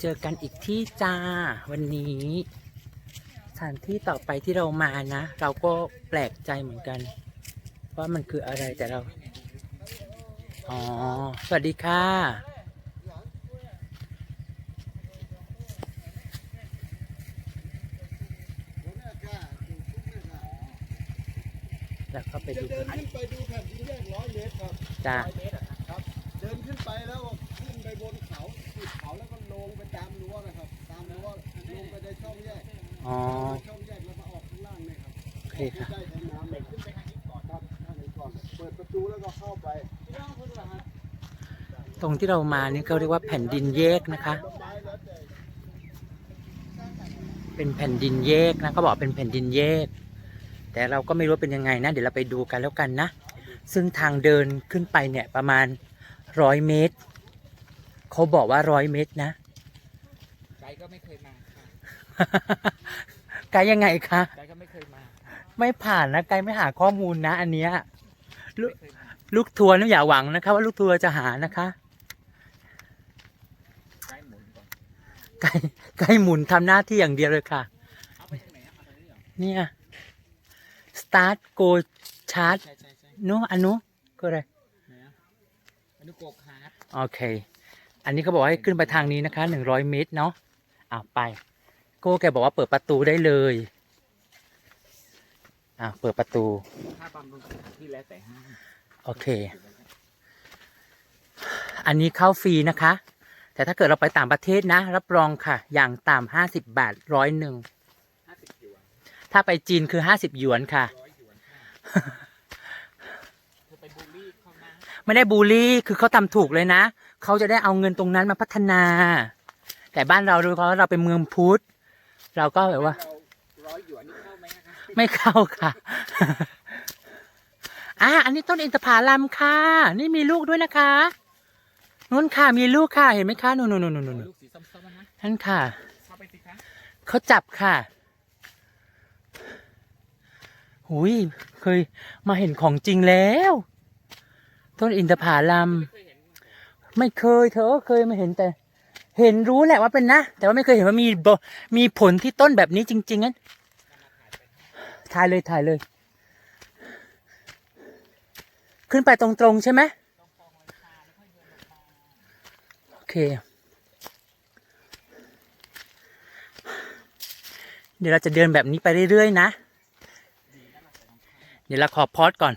เจอกันอีกที่จ้าวันนี้สถานที่ต่อไปที่เรามานะ เราก็แปลกใจเหมือนกัน ว่ามันคืออะไรแต่เรา อ๋อ สวัสดีค่ะ แล้วก็ไปจะดูเดินขึ้นไปดูแผ่นดินแยกร้อยเมตรครับจ้า ดินขึ้นไปแล้วก็ขึ้นไปบนเขาติดเขาแล้วก็ลงไปตามรั้วนะครับ ตามรั้วลงไปในช่องแยกอ๋อช่องแยกแล้วมาออกข้างล่างเนี่ยครับโอเคค่ะใกล้แทนน้ำเลยขึ้นไปทางนี้ก่อนครับทางนี้ก่อน เปิดประตูแล้วก็เข้าไปตรงที่เรามานี่เขาเรียกว่าแผ่นดินแยกนะคะ เป็นแผ่นดินแยกนะเขาบอกเป็นแผ่นดินแยก แต่เราก็ไม่รู้เป็นยังไงนะ เดี๋ยวเราไปดูกันแล้วกันนะ ซึ่งทางเดินขึ้นไปเนี่ยประมาณ ร้อยเมตร เขาบอกว่าร้อยเมตรนะไกด์ก็ไม่เคยมาค่ะไกด์ยังไงคะไกด์ก็ไม่เคยมา ไม่ผ่านนะไกด์ไม่หาข้อมูลนะ อันเนี้ยลูกไม่เคยมาลูกทัวร์นี่อย่าหวังนะคะ ว่าลูกทัวร์จะหานะคะไกด์หมุนก่อนไกด์ไกด์หมุนทำหน้าที่อย่างเดียวเลยค่ะ เอาไปทางไหนอะมาทางนี้เหรอเนี่ย start go chart ใช่ใช่ใช่ นู้อันนู้ก็อะไรไหนอะ อนุโกคาร์ดโอเค อันนี้เขาบอกให้ขึ้นไปทางนี้นะคะหนึ่งร้อยเมตรเนาะอ้าวไปโก้แกบอกว่าเปิดประตูได้เลยอ้าวเปิดประตู ค่าบำรุงสถานที่แล้วแต่ห้างโอเค อันนี้เข้าฟรีนะคะ แต่ถ้าเกิดเราไปต่างประเทศนะ รับรองค่ะ อย่างต่ำห้าสิบบาทร้อยหนึ่ง ห้าสิบหยวนถ้าไปจีนคือห้าสิบหยวนค่ะ ร้อยหยวนค่ะเธอไปบูลลี่เขานะ ไม่ได้บูลลี่ คือเขาทำถูกเลยนะ เขาจะได้เอาเงินตรงนั้นมาพัฒนา แต่บ้านเราโดยเฉพาะเราเป็นเมืองพุทธ เราก็แบบว่า ไม่เข้าค่ะอะอันนี้ต้นอินทผลัมค่ะ นี่มีลูกด้วยนะคะนู่นค่ะ มีลูกค่ะ เห็นไหมคะนู่นนู่นนู่นนู่นนั่นค่าไปสิคะเขาจับค่ะหุยเคยมาเห็นของจริงแล้ว ต้นอินทผลัมไม่เคยเห็นไม่เคยเธอเคยมาเห็นแต่ เห็นรู้แหละว่าเป็นนะ แต่ว่าไม่เคยเห็นว่ามีบมีผลที่ต้นแบบนี้จริงๆนั้นถ่ายเลยถ่ายเลย ขึ้นไปตรงๆใช่ไหมโอเค เดี๋ยวเราจะเดินแบบนี้ไปเรื่อยๆนะ เดี๋ยวเราขอพอดก่อน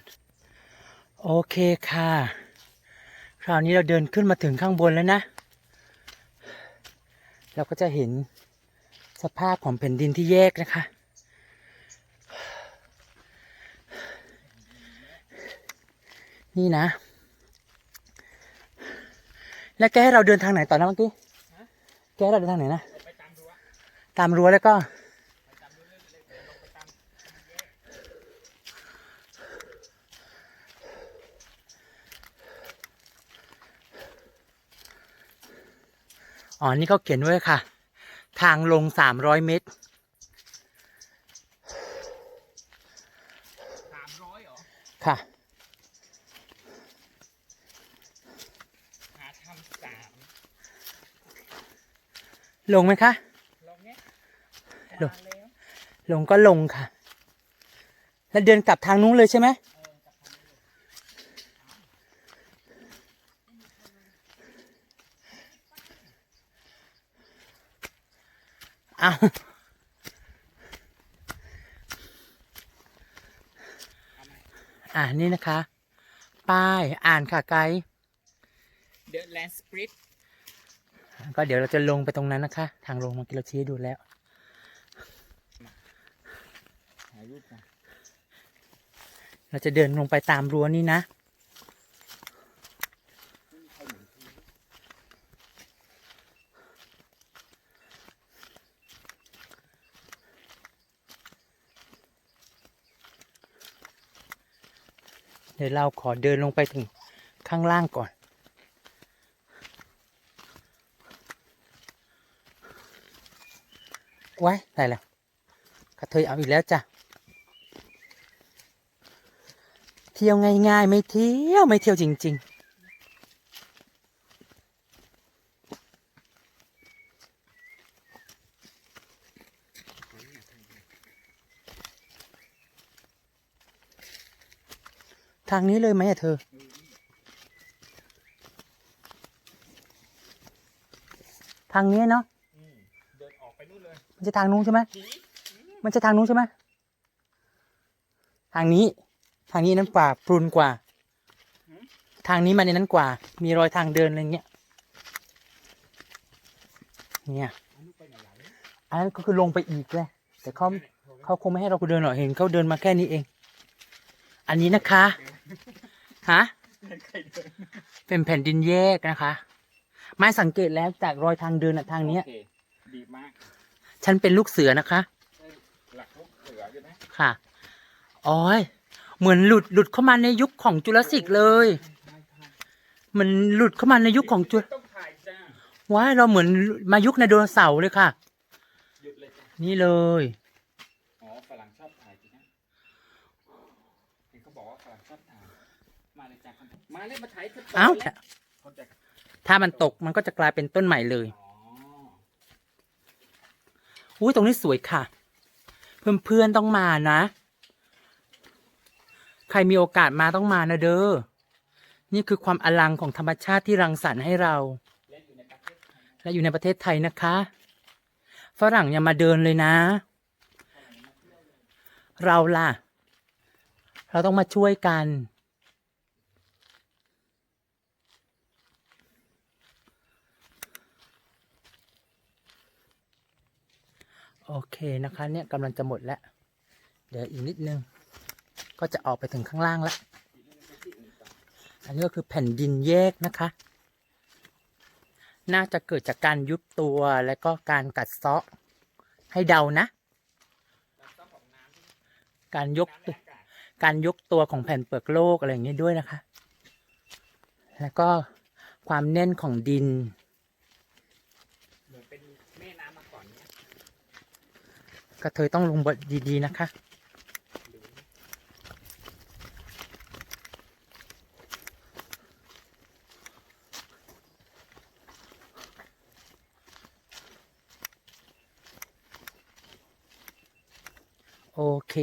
โอเคค่ะ คราวนี้เราเดินขึ้นมาถึงข้างบนแล้วนะ เราก็จะเห็นสภาพของแผ่นดินที่แยกนะคะ นี่นะ แล้วแกให้เราเดินทางไหนต่อนะเมื่อกี้ แกให้เราเดินทางไหนนะ ตามรั้วตามรั้วแล้วก็ ไปตามรั้วเรื่อยๆเดินลงไปตาม อ๋อ นี่เขาเขียนไว้ค่ะ ทางลงสามร้อยเมตรสามร้อยเหรอ ค่ะ หาทำสามลงไหมคะลองเนี้ยลงมาแล้วลงก็ลงค่ะ แล้วเดินกลับทางนู้นเลยใช่ไหม เอาอ่านี่นะคะ ป้ายอ่านค่ะไกด์เดอะแลนด์สปริตก็เดี๋ยวเราจะลงไปตรงนั้นนะคะ ทางลงเมื่อกี้เราชี้ให้ดูแล้วถ่ายรูปมาเราจะเดินลงไปตามรั้วนี่นะ ดี๋ยวเราขอเดินลงไปถึงข้างล่างก่อน ไว้ไหนล่ะกระเทยเอาอีกแล้วจ้ะ เที่ยวง่ายๆ ไม่เที่ยว ไม่เที่ยวจริง ๆ ทางนี้เลยไหมอะเธอ ทางนี้เนาะอืมเดินออกไปนู่นเลย มันจะทางนู้นใช่ไหมผีมันจะทางนู้นใช่ไหมทางนี้ ทางนี้นั้นกว่าปรุนกว่า ทางนี้มันในนั้นกว่า มีรอยทางเดินอะไรเงี้ย เนี่ย อันนั้นก็คือลงไปอีกเลยแต่เขาเขาคงไม่ให้เราเดินหรอกเห็นเขาเดินมาแค่นี้เอง อันนี้นะคะ ฮะใครเดินเป็นแผ่นดินแยกนะคะ ไม่สังเกตแล้วจากรอยทางเดินอะทางเนี้ยโอเคดีมาก ฉันเป็นลูกเสือนะคะ หลักลูกเสือใช่ไหมค่ะอ๋อยเหมือนหลุดหลุดเข้ามาในยุคของจุลศิกเลย มันหลุดเข้ามาในยุคของจุลต้องถ่ายจ้าว้ายเราเหมือนมายุคในโดนเสาร์เลยค่ะหยุดเลยจ้านี่เลย อ๋อฝรั่งชอบถ่ายจริงนะเห็นเขาบอกว่าฝรั่งชอบถ่ายมาเลยจ้าคน มาเลยมาถ่ายเถอะเอ้าเขาจะถ้ามันตกมันก็จะกลายเป็นต้นใหม่เลย อ๋ออุ้ยตรงนี้สวยค่ะ เพื่อนๆต้องมานะ ใครมีโอกาสมาต้องมานะเด้อ นี่คือความอลังของธรรมชาติที่รังสรรค์ให้เรา เล่นอยู่ในประเทศไทยและอยู่ในประเทศไทยนะคะ ฝรั่งอย่ามาเดินเลยนะ เราล่ะ เราต้องมาช่วยกัน โอเคนะคะเนี่ยกำลังจะหมดแล้ว เดี๋ยวอีกนิดนึง ก็จะออกไปถึงข้างล่างแล้ว อันนี้ก็คือแผ่นดินแยกนะคะ น่าจะเกิดจากการยุบตัวและก็การกัดเซาะให้เดานะ การยกการยกตัวของแผ่นเปลือกโลกอะไรอย่างเงี้ด้วยนะคะ แล้วก็ความแน่นของดิน เหมือนเป็นแม่น้ำมาก่อนเนี่ย ก็เธอต้องลงบทดีๆนะคะโอเค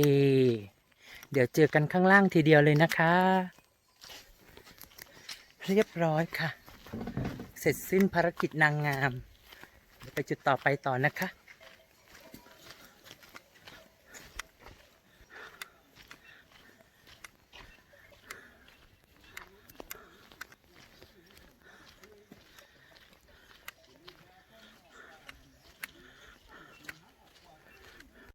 เดี๋ยวเจอกันข้างล่างทีเดียวเลยนะคะ เรียบร้อยค่ะ เสร็จสิ้นภารกิจนางงาม ไปจุดต่อไปต่อนะคะ